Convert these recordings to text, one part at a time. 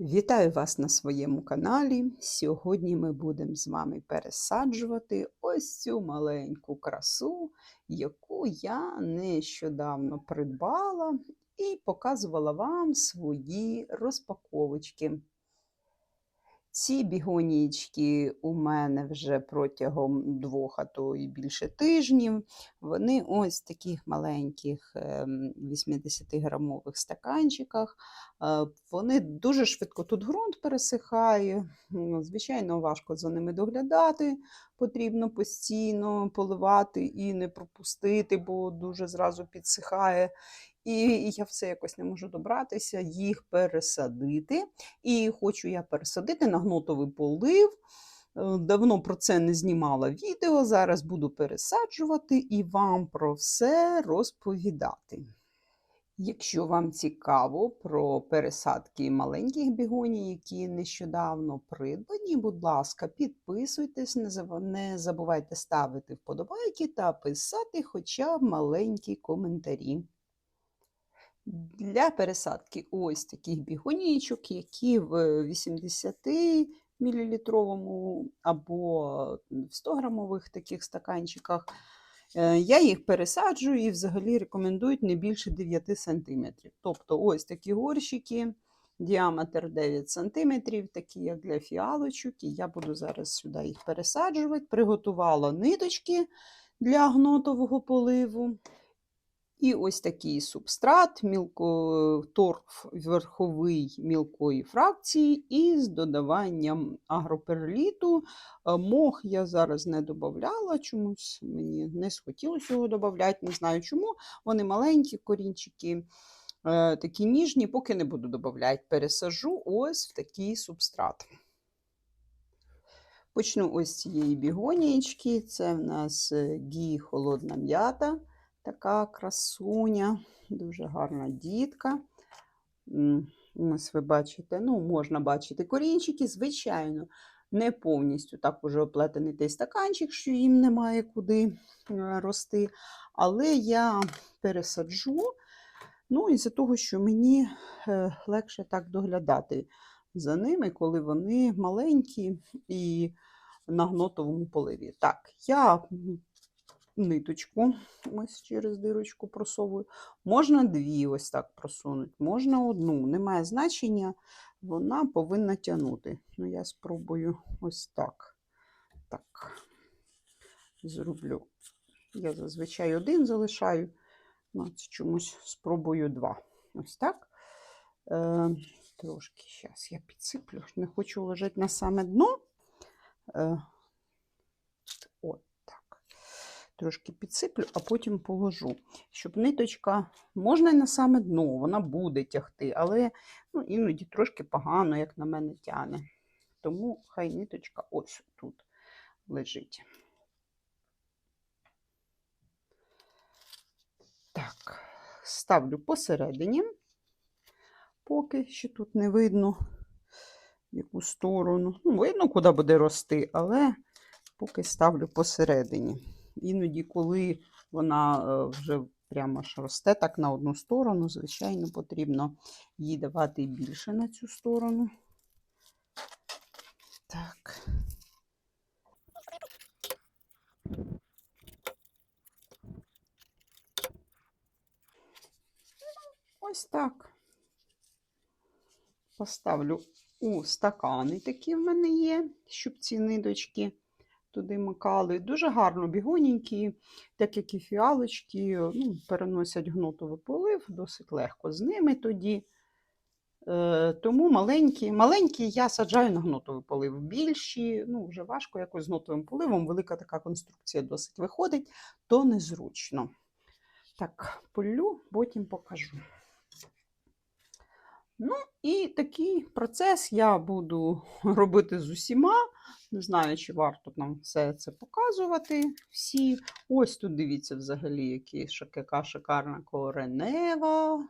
Вітаю вас на своєму каналі. Сьогодні ми будемо з вами пересаджувати ось цю маленьку красу, яку я нещодавно придбала і показувала вам свої розпаковочки. Ці бігонієчки у мене вже протягом двох, а то і більше тижнів. Вони ось в таких маленьких ем, 80-грамових стаканчиках. Е, Вони дуже швидко тут ґрунт пересихає. ну, Звичайно, важко за ними доглядати. Потрібно постійно поливати і не пропустити, бо дуже зразу підсихає. І я все якось не можу добратися, їх пересадити. І хочу я пересадити на гнотовий полив. Е, Давно про це не знімала відео. Зараз буду пересаджувати і вам про все розповідати. Якщо вам цікаво про пересадки маленьких бігоній, які нещодавно придбані, будь ласка, підписуйтесь, не забувайте ставити вподобайки та писати хоча б маленькі коментарі. Для пересадки ось таких бігонійчок, які в 80 мл або в 100 грамових таких стаканчиках. Е, Я їх пересаджую і взагалі рекомендують не більше 9 см. Тобто ось такі горщики, діаметр 9 см, такі як для фіалочок. І я буду зараз сюди їх пересаджувати. Приготувала ниточки для гнотового поливу. І ось такий субстрат, мілко, торф верховий мілкої фракції із додаванням агроперліту. Е, Мох я зараз не додавала, чомусь мені не схотілося його додавати, не знаю чому. Вони маленькі корінчики, е, такі ніжні, поки не буду додавати. Пересажу ось в такий субстрат. Почну ось з цієї бігонієчки. Це в нас е, гі холодна м'ята. Така красуня, дуже гарна дітка. Ось ви бачите, ну, можна бачити корінчики, звичайно, не повністю так уже оплетений той стаканчик, що їм немає куди е, рости. Але я пересаджу, ну, із-за того, що мені е, легше так доглядати за ними, коли вони маленькі і на гнотовому поливі. Так, я ниточку ось через дирочку просовую. Можна дві ось так просунути, можна одну. Немає значення, вона повинна тягнути. Ну, я спробую ось так. Так, зроблю. Я зазвичай один залишаю, ну, чомусь спробую два. Ось так. Е, трошки зараз я підсиплю, не хочу лежати на саме дно. Е, от так. Трошки підсиплю, а потім положу. Щоб ниточка, можна і на саме дно, вона буде тягти, але ну, іноді трошки погано, як на мене тягне. Тому хай ниточка ось тут лежить. Так, ставлю посередині, поки що тут не видно, яку сторону. Ну, видно, куди буде рости, але поки ставлю посередині. Іноді, коли вона е, вже прямо ж росте так на одну сторону, звичайно, потрібно їй давати більше на цю сторону. Так. Ось так. Поставлю у стакани, такі в мене є, щоб ці ниточки туди макали. Дуже гарно бігоненькі, так як і фіалочки, ну, переносять гнотовий полив, досить легко з ними тоді. Е, тому маленькі, маленькі я саджаю на гнотовий полив. Більші, ну, вже важко якось з гнотовим поливом, велика така конструкція досить виходить, то незручно. Так, полю, потім покажу. Ну, і такий процес я буду робити з усіма. Не знаю, чи варто нам все це показувати. Всі. Ось тут дивіться взагалі, які, яка шикарна коренева.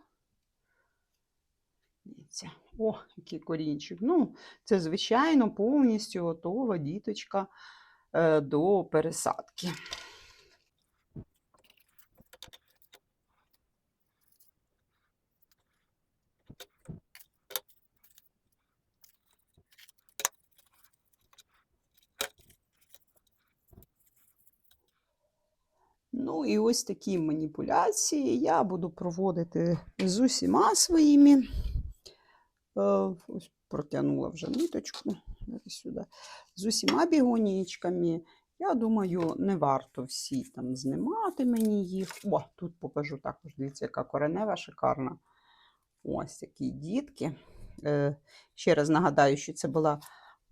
Дивіться. О, який корінчик. Ну, це, звичайно, повністю готова діточка е, до пересадки. І ось такі маніпуляції я буду проводити з усіма своїми. Е, Ось протягнула вже ниточку сюди. З усіма бігонієчками. Я думаю, не варто всі там знімати мені їх. О, тут покажу також. Дивіться, яка коренева шикарна. Ось такі дітки. Е, ще раз нагадаю, що це була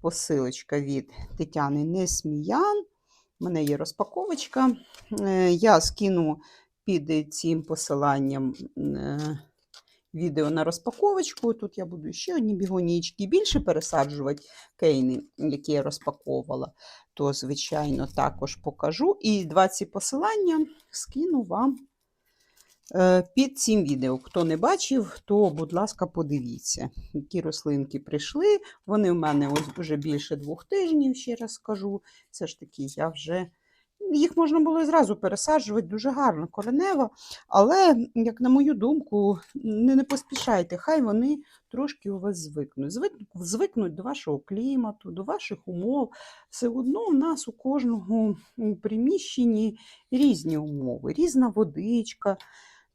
посилочка від Тетяни Несміян. У мене є розпаковочка. Е, я скину під цим посиланням е, відео на розпаковочку. Тут я буду ще одні бігонічки більше пересаджувати кейни, які я розпаковувала, то, звичайно, також покажу. І два ці посилання скину вам під цим відео. Хто не бачив, то, будь ласка, подивіться, які рослинки прийшли. Вони в мене ось вже більше двох тижнів, ще раз скажу. Все ж таки, я вже. Їх можна було і зразу пересаджувати, дуже гарно, коренево. Але, як на мою думку, не, не поспішайте, хай вони трошки у вас звикнуть. Звикнуть до вашого клімату, до ваших умов. Все одно в нас у кожного у приміщенні різні умови, різна водичка.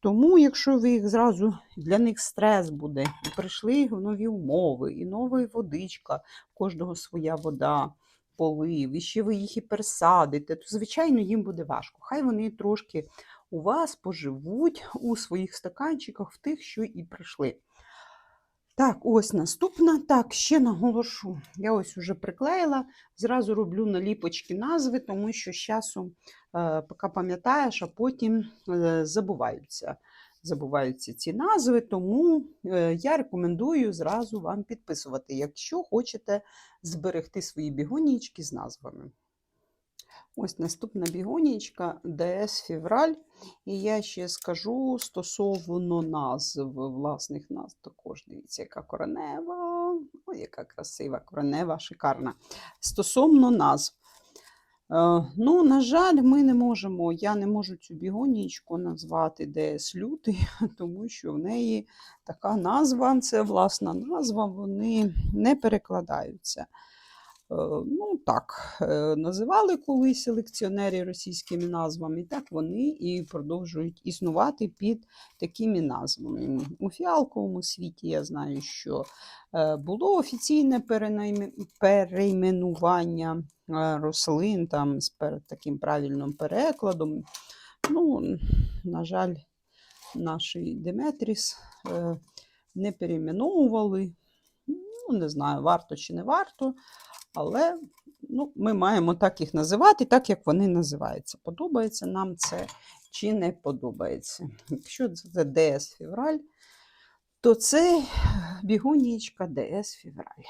Тому, якщо ви їх зразу для них стрес буде, і прийшли в нові умови, і нова водичка, в кожного своя вода, полив, і ще ви їх і пересадите, то, звичайно, їм буде важко. Хай вони трошки у вас поживуть у своїх стаканчиках, в тих, що і прийшли. Так, ось наступна. Так, ще наголошу. Я ось уже приклеїла, зразу роблю наліпочки назви, тому що з часом, е, поки пам'ятаєш, а потім е, забуваються. Забуваються ці назви, тому е, я рекомендую зразу вам підписувати, якщо хочете зберегти свої бігонічки з назвами. Ось наступна бігонічка DS Февраль. І я ще скажу стосовно назв, власних назв також. Дивіться, яка коренева. Ой, яка красива коренева, шикарна. Стосовно назв. Е, ну, на жаль, ми не можемо, я не можу цю бігонічку назвати ДС Лютий, тому що в неї така назва, це власна назва, вони не перекладаються. Е, Ну, так, е, називали колись селекціонери російськими назвами, так вони і продовжують існувати під такими назвами. У фіалковому світі я знаю, що е, було офіційне перейменування рослин там з таким правильним перекладом. Ну, на жаль, наш Деметріс не перейменовували. Ну, не знаю, варто чи не варто. Але ну, ми маємо так їх називати, так як вони називаються. Подобається нам це чи не подобається. Якщо це ДС Февраль, то це бігонічка ДС Февраль.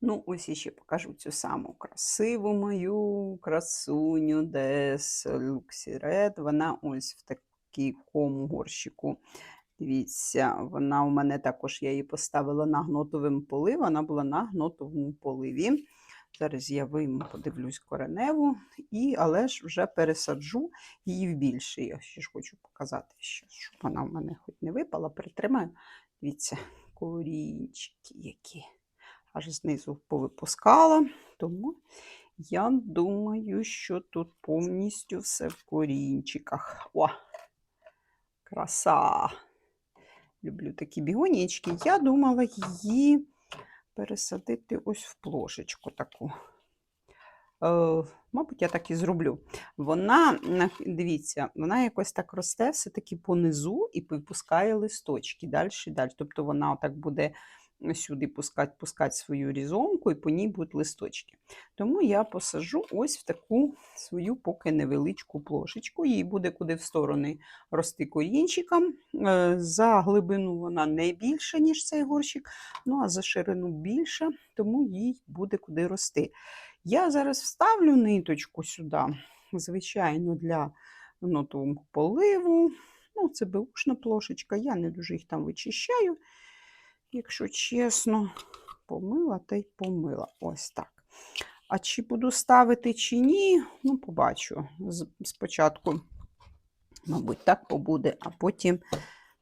Ну, ось іще покажу цю саму красиву мою красуню ДС Luxy Red. Вона ось в такому горщику. Дивіться, вона у мене також, я її поставила на гнотовим поливі, вона була на гнотовому поливі. Зараз я вийму, подивлюсь кореневу, і, але ж вже пересаджу її в більше. Я ще ж хочу показати, що, щоб вона в мене хоч не випала, притримаю. Дивіться, корінчики які. Аж знизу повипускала. Тому я думаю, що тут повністю все в корінчиках. О! Краса! Люблю такі бігонічки. Я думала її пересадити ось в плошечку таку. Е, мабуть, я так і зроблю. Вона, дивіться, вона якось так росте все-таки понизу і випускає листочки далі далі. Тобто вона отак буде сюди пускати, пускати свою різомку, і по ній будуть листочки. Тому я посажу ось в таку свою поки невеличку плошечку. Їй буде куди в сторони рости корінчиком. Е, За глибину вона не більша, ніж цей горщик, ну а за ширину більша, тому їй буде куди рости. Я зараз вставлю ниточку сюди, звичайно, для нотового поливу. Ну, це беушна плошечка, я не дуже їх там вичищаю, якщо чесно, помила та й помила. Ось так. А чи буду ставити, чи ні, ну, побачу. Спочатку, мабуть, так побуде, а потім,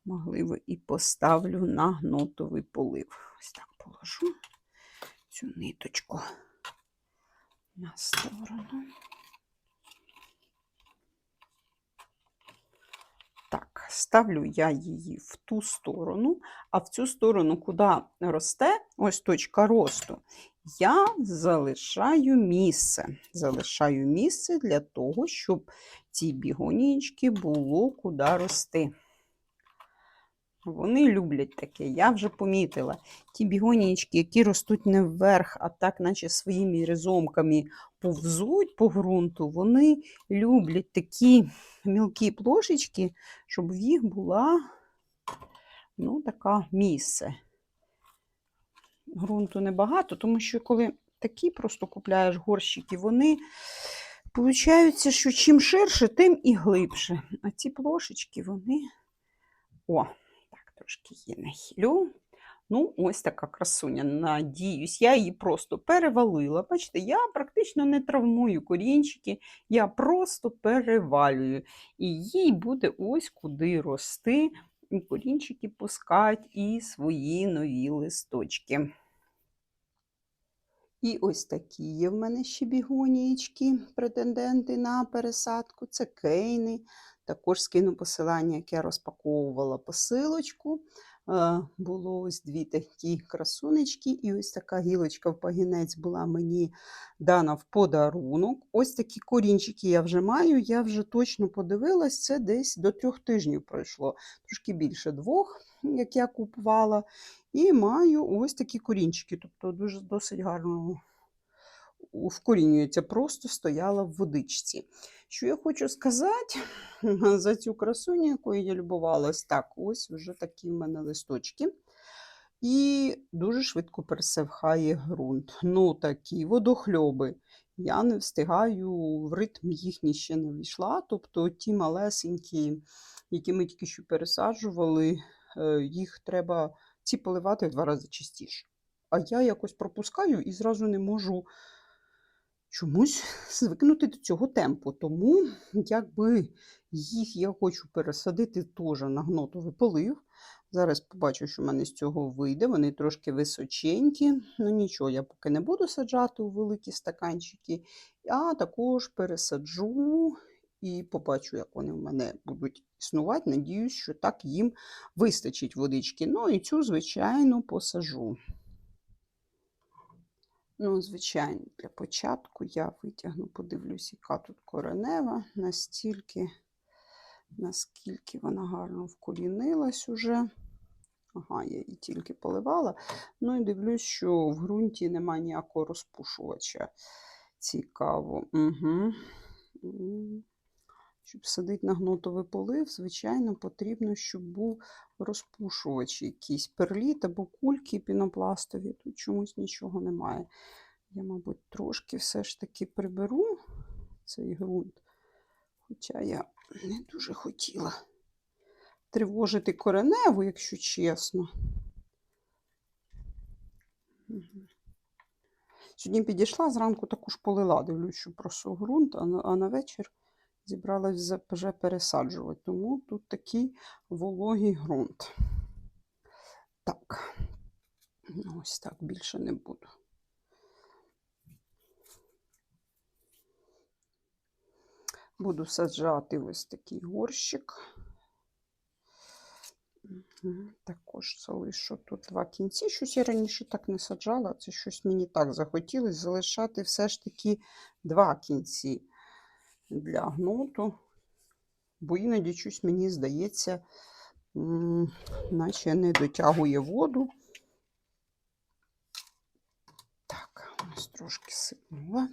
можливо, і поставлю на гнотовий полив. Ось так положу цю ниточку на сторону. Ставлю я її в ту сторону, а в цю сторону, куди росте, ось точка росту, я залишаю місце. Залишаю місце для того, щоб ці бігонічки було куди рости. Вони люблять таке, я вже помітила. Ті бігонічки, які ростуть не вверх, а так, наче своїми ризомками повзуть по ґрунту, вони люблять такі мілкі плошечки, щоб в їх була ну, така місце. Грунту небагато, тому що коли такі просто купляєш горщики, вони получаються, що чим ширше, тим і глибше. А ці плошечки, вони. О, трошки її нахилю. Ну, ось така красуня. Надіюсь, я її просто перевалила. Бачите, я практично не травмую корінчики, я просто перевалюю. І їй буде ось куди рости, і корінчики пускають і свої нові листочки. І ось такі є в мене ще бігонієчки, претенденти на пересадку. Це кейни. Також скину посилання, яке я розпаковувала посилочку. Було ось дві такі красунечки, і ось така гілочка в пагінець була мені дана в подарунок. Ось такі корінчики я вже маю, я вже точно подивилась, це десь до трьох тижнів пройшло, трошки більше двох, як я купувала. І маю ось такі корінчики, тобто дуже досить гарно вкорінюється, просто стояла в водичці. Що я хочу сказати за цю красуню, якою я любувалась, так, ось вже такі в мене листочки. І дуже швидко пересихає ґрунт. Ну, такі водохльоби. Я не встигаю, в ритм їхній ще не війшла. Тобто ті малесенькі, які ми тільки що пересаджували, е, їх треба ці поливати в два рази частіше. А я якось пропускаю і зразу не можу чомусь звикнути до цього темпу. Тому, якби їх я хочу пересадити теж на гнотовий полив. Зараз побачу, що в мене з цього вийде. Вони трошки височенькі. Ну нічого, я поки не буду саджати у великі стаканчики, а також пересаджу і побачу, як вони в мене будуть існувати. Надіюсь, що так їм вистачить водички. Ну і цю, звичайно, посажу. Ну, звичайно, для початку я витягну, подивлюсь, яка тут коренева, настільки, наскільки вона гарно вкорінилась уже. Ага, я її тільки поливала. Ну і дивлюсь, що в ґрунті немає ніякого розпушувача. Цікаво. Угу. Щоб садити на гнотовий полив, звичайно, потрібно, щоб був розпушувач якийсь перліт або кульки пінопластові. Тут чомусь нічого немає. Я, мабуть, трошки все ж таки приберу цей ґрунт. Хоча я не дуже хотіла тривожити кореневу, якщо чесно. Сьогодні підійшла, зранку також полила, дивлюсь, що просох ґрунт, а на вечір зібралась вже пересаджувати. Тому тут такий вологий ґрунт. Так, ось так більше не буду. Буду саджати ось такий горщик. Також залишу тут два кінці. Щось я раніше так не саджала, це щось мені так захотілося залишати все ж таки два кінці для гноту, бо іноді щось мені здається, наче не дотягує воду. Так, ось трошки сипнула,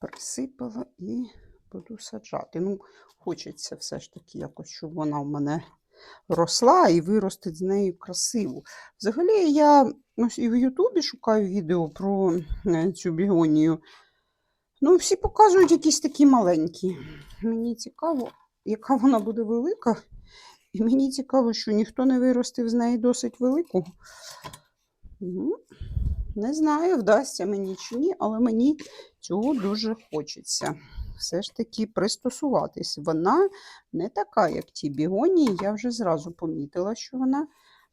присипала і буду саджати. Ну, хочеться все ж таки якось, щоб вона в мене росла і виростить з нею красиво. Взагалі, я ось і в Ютубі шукаю відео про е, цю бігонію. Ну, всі показують якісь такі маленькі. Мені цікаво, яка вона буде велика. І мені цікаво, що ніхто не виростив з неї досить велику. Ну, Не знаю, вдасться мені чи ні, але мені цього дуже хочеться. Все ж таки пристосуватись. Вона не така, як ті бігонії. Я вже зразу помітила, що вона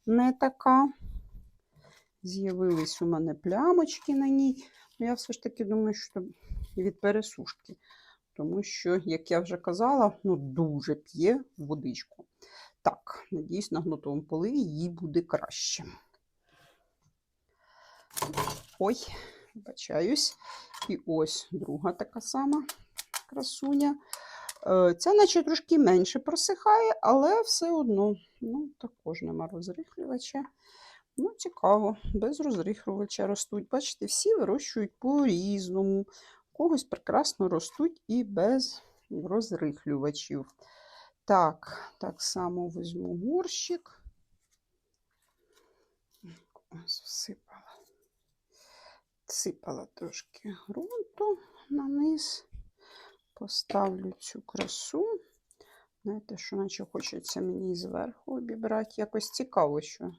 не така. З'явились у мене плямочки на ній. Я все ж таки думаю, що від пересушки. Тому що, як я вже казала, ну дуже п'є водичку. Так, надіюсь, на гнутовому поливі їй буде краще. Ой, вибачаюсь. І ось друга така сама красуня. Е, Ця наче трошки менше просихає, але все одно ну, також нема розрихлювача. Ну, цікаво, без розрихлювача ростуть. Бачите, всі вирощують по-різному. Когось прекрасно ростуть і без розрихлювачів. Так, так само візьму горщик. Ось всипала. Сипала трошки ґрунту на низ. Поставлю цю красу. Знаєте, що наче хочеться мені зверху обібрати. Якось цікаво, що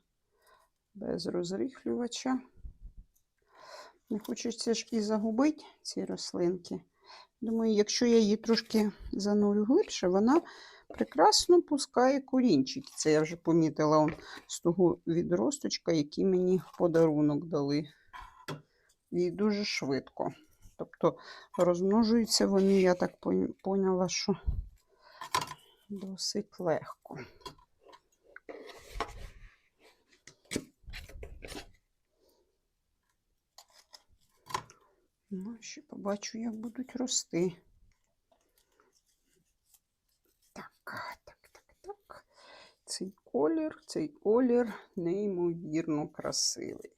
без розрихлювача. Не хочеться ж і загубити ці рослинки. Думаю, якщо я її трошки занурю глибше, вона прекрасно пускає корінчики. Це я вже помітила он, з того відросточка, який мені подарунок дали. І дуже швидко. Тобто розмножуються вони, я так пон- поняла, що досить легко. Ну, ще побачу, як будуть рости. Так, так, так, так. Цей колір, цей колір неймовірно красивий.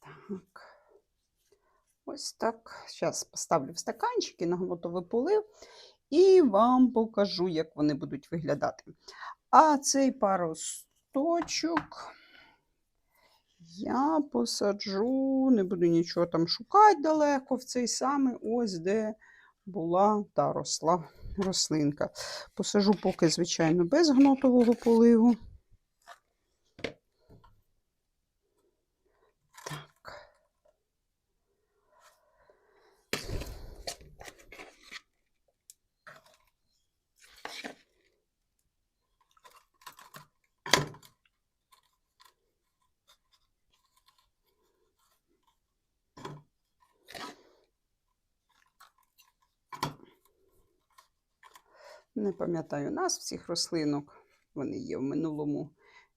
Так. Ось так. Зараз поставлю в стаканчики на готовий полив і вам покажу, як вони будуть виглядати. А цей паросточок я посаджу, не буду нічого там шукати далеко, в цей самий ось де була та росла рослинка. Посажу поки, звичайно, без гнотового поливу. Не пам'ятаю назв цих рослинок. Вони є в минулому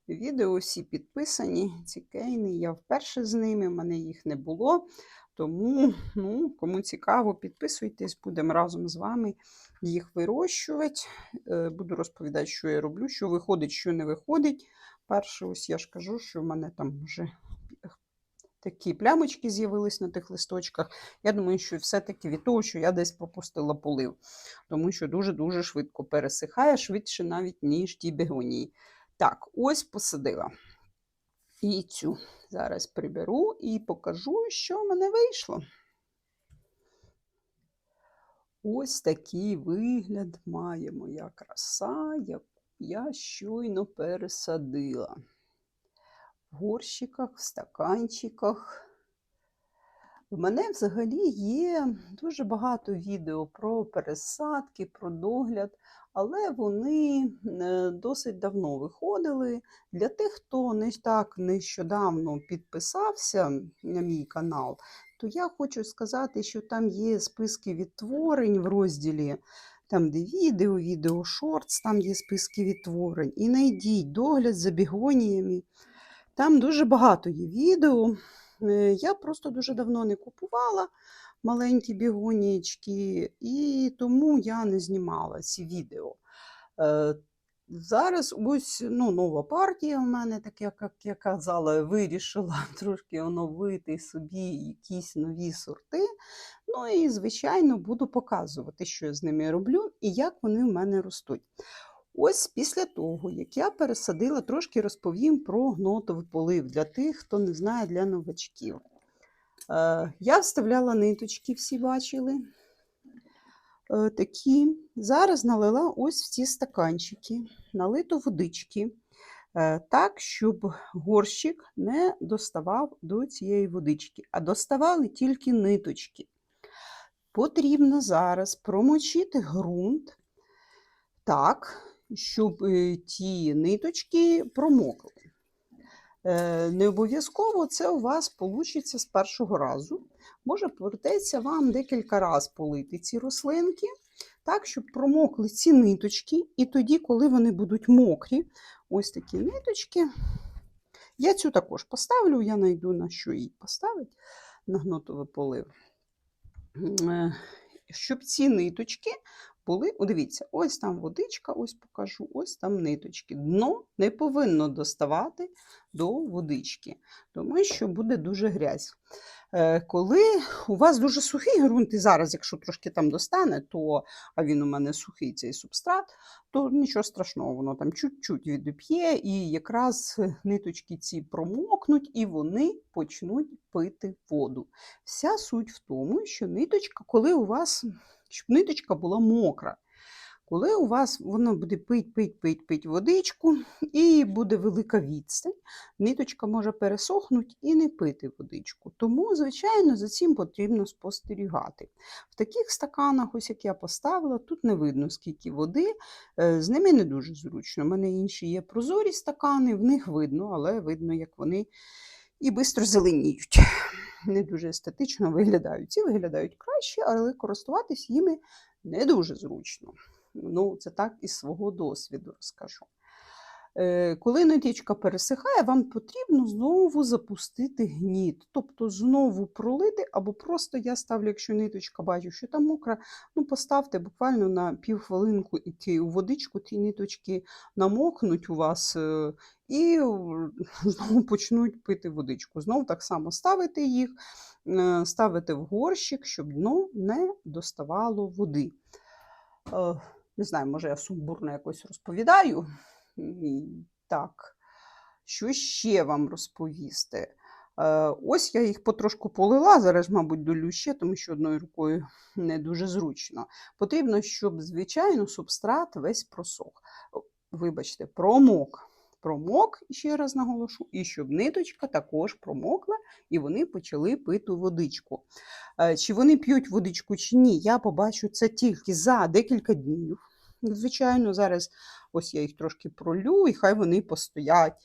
відео. Всі підписані. Ці кейни. Я вперше з ними, в мене їх не було. Тому, ну, кому цікаво, підписуйтесь, будемо разом з вами їх вирощувати. Е, Буду розповідати, що я роблю, що виходить, що не виходить. Перше, ось я ж кажу, що в мене там вже такі плямочки з'явились на тих листочках. Я думаю, що все-таки від того, що я десь пропустила полив, тому що дуже-дуже швидко пересихає, швидше навіть, ніж ті бегонії. Так, ось посадила. І цю зараз приберу і покажу, що в мене вийшло. Ось такий вигляд має моя краса, яку я щойно пересадила. Горщиках, в стаканчиках. В мене взагалі є дуже багато відео про пересадки, про догляд, але вони е, досить давно виходили. Для тих, хто не так нещодавно підписався на мій канал, то я хочу сказати, що там є списки відтворень в розділі, там де відео, відео шортс, там є списки відтворень. І знайдіть догляд за бігоніями. Там дуже багато є відео. Е, Я просто дуже давно не купувала маленькі бігонічки, і тому я не знімала ці відео. Е, Зараз ось ну, нова партія в мене, так як, як я казала, вирішила трошки оновити собі якісь нові сорти. Ну і, звичайно, буду показувати, що я з ними роблю і як вони в мене ростуть. Ось після того, як я пересадила, трошки розповім про гнотовий полив для тих, хто не знає для новачків. Е, я вставляла ниточки, всі бачили. Е, такі. Зараз налила ось в ці стаканчики, налито водички, е, так, щоб горщик не доставав до цієї водички, а доставали тільки ниточки. Потрібно зараз промочити ґрунт так, щоб е, ті ниточки промокли. Е, Не обов'язково це у вас вийде з першого разу. Може, придеться вам декілька разів полити ці рослинки. так, щоб промокли ці ниточки, і тоді, коли вони будуть мокрі, ось такі ниточки. Я цю також поставлю, я знайду на що її поставити на гнотовий полив. Е, Щоб ці ниточки були, дивіться, ось там водичка, ось покажу, ось там ниточки. Дно не повинно доставати до водички, тому що буде дуже грязь. Е, Коли у вас дуже сухий ґрунт, і зараз, якщо трошки там достане, то а він у мене сухий цей субстрат, то нічого страшного, воно там чуть-чуть відоп'є, і якраз ниточки ці промокнуть, і вони почнуть пити воду. Вся суть в тому, що ниточка, коли у вас, щоб ниточка була мокра. Коли у вас вона буде пить, пить, пить, пить водичку, і буде велика відстань, ниточка може пересохнути і не пити водичку. Тому, звичайно, за цим потрібно спостерігати. В таких стаканах, ось як я поставила, тут не видно, скільки води, е, з ними не дуже зручно. У мене інші є прозорі стакани, в них видно, але видно, як вони і швидко зеленіють. Не дуже естетично виглядають. Ці виглядають краще, але користуватись їми не дуже зручно. Ну, це так із свого досвіду розкажу. Е, Коли ниточка пересихає, вам потрібно знову запустити гніт, тобто знову пролити, або просто я ставлю, якщо ниточка бачу, що там мокра, ну поставте буквально на півхвилинку і у водичку ті ниточки намокнуть у вас е, і знову почнуть пити водичку. Знову так само ставите їх, е, ставите в горщик, щоб дно не доставало води. Не знаю, може я сумбурно якось розповідаю. Так, що ще вам розповісти? Е, Ось я їх потрошку полила, зараз, мабуть, долю ще, тому що одною рукою не дуже зручно. Потрібно, щоб, звичайно, субстрат весь просох. Вибачте, промок. Промок, ще раз наголошу, і щоб ниточка також промокла, і вони почали пити водичку. Е, Чи вони п'ють водичку, чи ні, я побачу це тільки за декілька днів. Звичайно, зараз ось я їх трошки пролю, і хай вони постоять.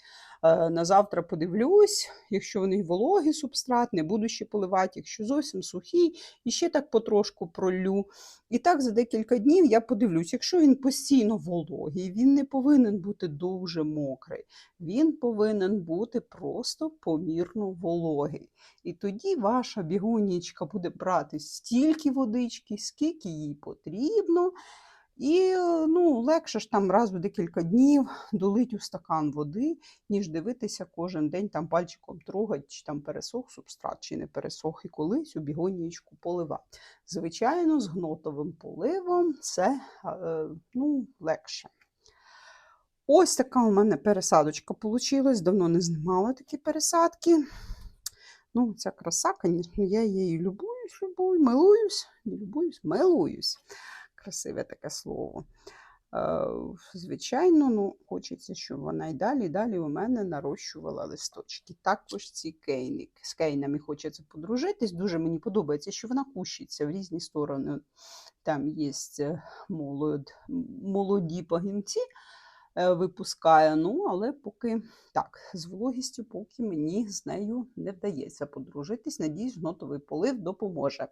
Е, На завтра подивлюсь, якщо вони вологий субстрат, не буду ще поливати, якщо зовсім сухий, і ще так потрошку пролю. І так за декілька днів я подивлюсь, якщо він постійно вологий, він не повинен бути дуже мокрий, він повинен бути просто помірно вологий. І тоді ваша бігунічка буде брати стільки водички, скільки їй потрібно. І е, ну, легше ж там раз в декілька днів долить у стакан води, ніж дивитися кожен день там пальчиком трогать, чи там пересох субстрат, чи не пересох, і колись у бігонієчку поливати. Звичайно, з гнотовим поливом це е, ну, легше. Ось така у мене пересадочка вийшла. Давно не знімала такі пересадки. Ну, ця краса, звісно, я її любуюсь, любую, милуюсь, не любуюсь, милуюсь. Красиве таке слово. Е, Звичайно, ну, хочеться, щоб вона і далі, і далі у мене нарощувала листочки. Також ці кейники. З кейнами хочеться подружитись. Дуже мені подобається, що вона кущиться в різні сторони. Там є молод, молоді пагінці, е, випускає. Ну, але поки так, з вологістю, поки мені з нею не вдається подружитись. Надіюсь, гнотовий полив допоможе.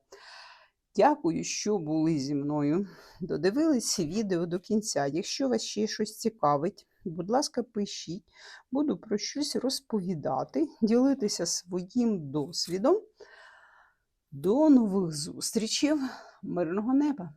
Дякую, що були зі мною. Додивились відео до кінця. Якщо вас ще щось цікавить, будь ласка, пишіть, буду про щось розповідати, ділитися своїм досвідом. До нових зустрічей, мирного неба!